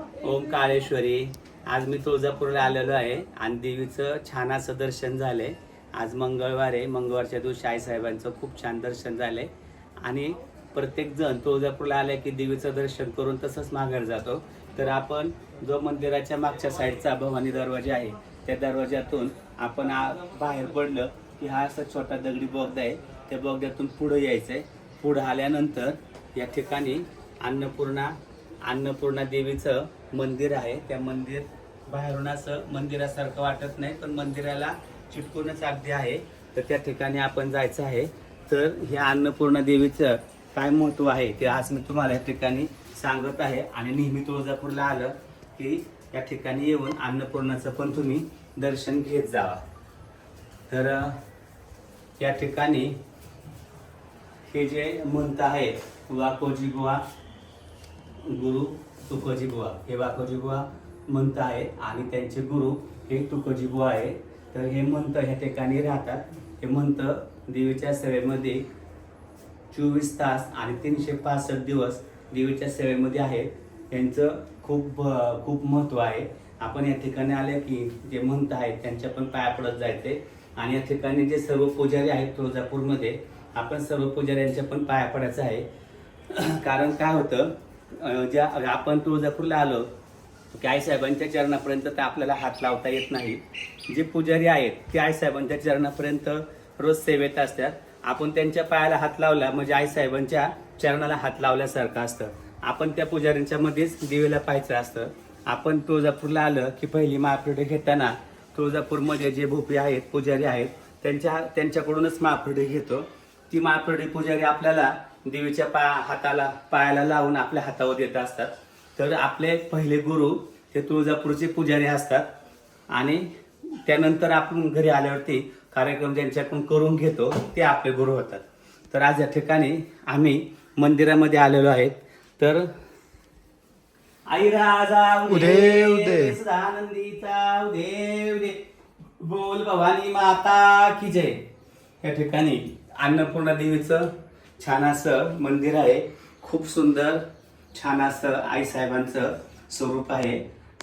ओम काळेश्वरी आज मी तुळजापूरला आलेलो आहे आणि देवीचं छान असं दर्शन झालंय. आज मंगळवार आहे. मंगळवारच्या दिवशी आईसाहेबांचं खूप छान दर्शन झालंय. आणि प्रत्येक जण तुळजापूरला आल्या की देवीचं दर्शन करून तसंच माघार जातो. तर आपण जो मंदिराच्या मागच्या साईडचा भवानी दरवाजा आहे त्या दरवाज्यातून आपण बाहेर पडलं की हा असा छोटा दगडी बोगदा आहे. त्या बोगद्यातून पुढं यायचं आहे पुढं आल्यानंतर या ठिकाणी अन्नपूर्णा अन्नपूर्णा देवीचं मंदिर आहे. त्या मंदिर बाहेरून असं मंदिरासारखं वाटत नाही पण मंदिराला चिटकूनच अगदी आहे. तर त्या ठिकाणी आपण जायचं आहे. तर ह्या अन्नपूर्णा देवीचं काय महत्त्व आहे ते आज मी तुम्हाला या ठिकाणी सांगत आहे. आणि नेहमी तुळजापूरला आलं की या ठिकाणी येऊन अन्नपूर्णाचं पण तुम्ही दर्शन घेत जावा तर या ठिकाणी हे जे म्हणत आहे वाकोजी बुवा गुरु तुकोजी बुवा. हे वाकोजी बुवा म्हणत आहे आणि त्यांचे गुरु हे तुकोजी बुवा आहे तर हे मंत ह्या ठिकाणी राहतात. हे मंत देवीच्या सेवेमध्ये चोवीस तास आणि तीनशे पासष्ट दिवस देवीच्या सेवेमध्ये आहे यांचं खूप खूप महत्त्व आहे. आपण या ठिकाणी आले की जे मंत आहेत त्यांच्या पण पाया पडत जायचे. आणि या ठिकाणी जे सर्व पुजारी आहेत तुळजापूरमध्ये आपण सर्व पुजाऱ्यांच्या पण पाया पडायचं आहे. कारण काय होतं? ज्या आपण तुळजापूरला आलो की आईसाहेबांच्या चरणापर्यंत तर आपल्याला हात लावता येत नाही. जे पुजारी आहेत ते आईसाहेबांच्या चरणापर्यंत रोज सेवेत असतात. आपण त्यांच्या पायाला हात लावला म्हणजे आईसाहेबांच्या चरणाला हात लावल्यासारखं असतं. आपण त्या पुजाऱ्यांच्या मध्येच देवीला पाहायचं असतं. आपण तुळजापूरला आलं की पहिली महाप्रडे घेताना तुळजापूरमध्ये जे भोपे आहेत पुजारी आहेत त्यांच्या त्यांच्याकडूनच महाप्रडे घेतो. ती महाप्रडे पुजारी आपल्याला देवीच्या पा हाताला पायाला लावून आपल्या हातावर देत असतात. तर आपले पहिले गुरु ते तुळजापूरचे पुजारी असतात. आणि त्यानंतर आपण घरी आल्यावरती कार्यक्रम ज्यांच्याकडून करून घेतो ते आपले गुरु होतात. तर आज या ठिकाणी आम्ही मंदिरामध्ये आलेलो आहेत. तर आई राजा उदे, उदे. आनंदीचा उदे उदे. बोल भवानी माता की जय. या ठिकाणी अन्नपूर्णा देवीचं छान असं मंदिर आहे. खूप सुंदर छान असं आईसाहेबांचं स्वरूप आहे.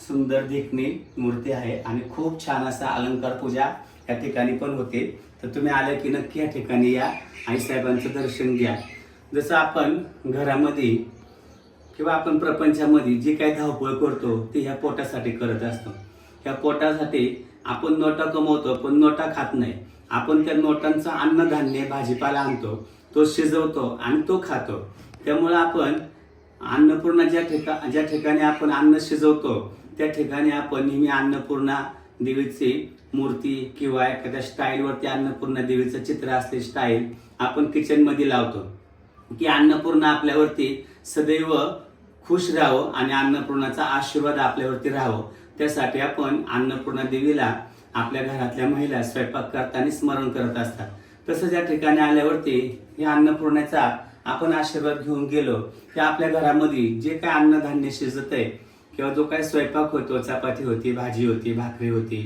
सुंदर देखणी मूर्ती आहे आणि खूप छान असं अलंकार पूजा या ठिकाणी पण होते. तर तुम्ही आले की नक्की या ठिकाणी या. आईसाहेबांचं दर्शन घ्या. जसं आपण घरामध्ये किंवा आपण प्रपंचामध्ये जी काही धावपळ करतो ती ह्या पोटासाठी करत असतो. ह्या पोटासाठी आपण नोटा कमवतो पण नोटा खात नाही. आपण त्या नोटांचं अन्नधान्य भाजीपाला आणतो. तो शिजवतो आणि तो खातो. त्यामुळं आपण अन्नपूर्णा ज्या ठिका ज्या ठिकाणी आपण अन्न शिजवतो त्या ठिकाणी आपण नेहमी अन्नपूर्णा देवीची मूर्ती किंवा एखाद्या स्टाईलवरती अन्नपूर्णा देवीचं चित्र असते स्टाईल आपण किचनमध्ये लावतो. की अन्नपूर्णा आपल्यावरती सदैव खुश राहावं आणि अन्नपूर्णाचा आशीर्वाद आपल्यावरती राहावं त्यासाठी आपण अन्नपूर्णा देवीला आपल्या घरातल्या महिला स्वयंपाक करताना स्मरण करत असतात. तसंच या ठिकाणी आल्यावरती या अन्नपूर्णाचा आपण आशीर्वाद घेऊन गेलो की आपल्या घरामध्ये जे काय अन्नधान्य शिजत आहे किंवा जो काय स्वयंपाक होतो चपाती होती भाजी होती भाकरी होती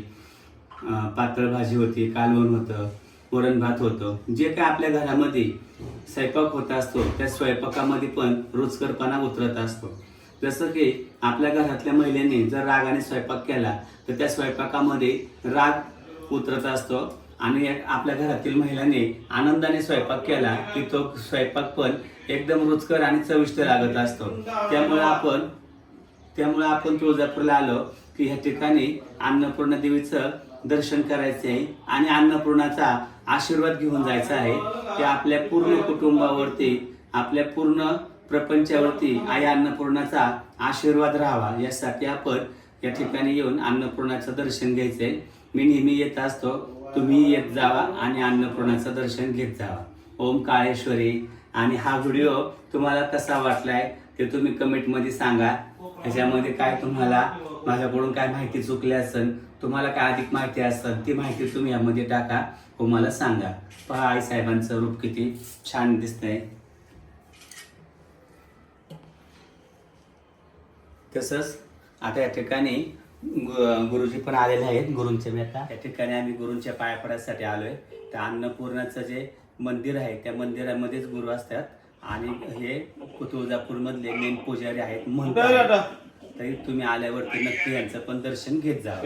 पातळ भाजी होती कालवण होतं वरण भात होतं जे काय आपल्या घरामध्ये स्वयंपाक होत असतो त्या स्वयंपाकामध्ये पण रुचकरपणा उतरत असतो. जसं की आपल्या घरातल्या महिलेने जर रागाने स्वयंपाक केला तर त्या स्वयंपाकामध्ये राग उतरत असतो. आणि एक आपल्या घरातील महिलांनी आनंदाने स्वयंपाक केला की तो स्वयंपाक पण एकदम रुचकर आणि चविष्ट लागत असतो. त्यामुळे आपण त्यामुळे आपण तुळजापूरला आलो की ह्या ठिकाणी अन्नपूर्णा देवीचं दर्शन करायचं आहे आणि अन्नपूर्णाचा आशीर्वाद घेऊन जायचा आहे की आपल्या पूर्ण कुटुंबावरती आपल्या पूर्ण प्रपंचावरती आई अन्नपूर्णाचा आशीर्वाद राहावा. यासाठी आपण या ठिकाणी येऊन अन्नपूर्णाचं दर्शन घ्यायचंय. मी नेहमी येत असतो. तुम्ही येत जावा आणि अन्नपूर्णाचं दर्शन घेत जावा. ओम काळेश्वरी. आणि हा व्हिडिओ तुम्हाला कसा वाटलाय ते तुम्ही कमेंटमध्ये सांगा. ह्याच्यामध्ये काय तुम्हाला माझ्याकडून काय माहिती चुकली असेल तुम्हाला काय अधिक माहिती असेल ती माहिती तुम्ही यामध्ये टाका व मला सांगा. पहा आई साहेबांचं रूप किती छान दिसतंय. तसंच आता या ठिकाणी गु- गुरुजी पण आलेले आहेत गुरूंचे मी आता. या ठिकाणी आम्ही गुरूंच्या पाया आलोय. त्या अन्नपूर्णाचं जे मंदिर आहे त्या मंदिरामध्येच गुरु असतात. आणि हे तुळजापूर मधले मेन पुजारी आहेत महंत आहेत. तरी तुम्ही आल्यावरती नक्की यांचं पण दर्शन घेत जा.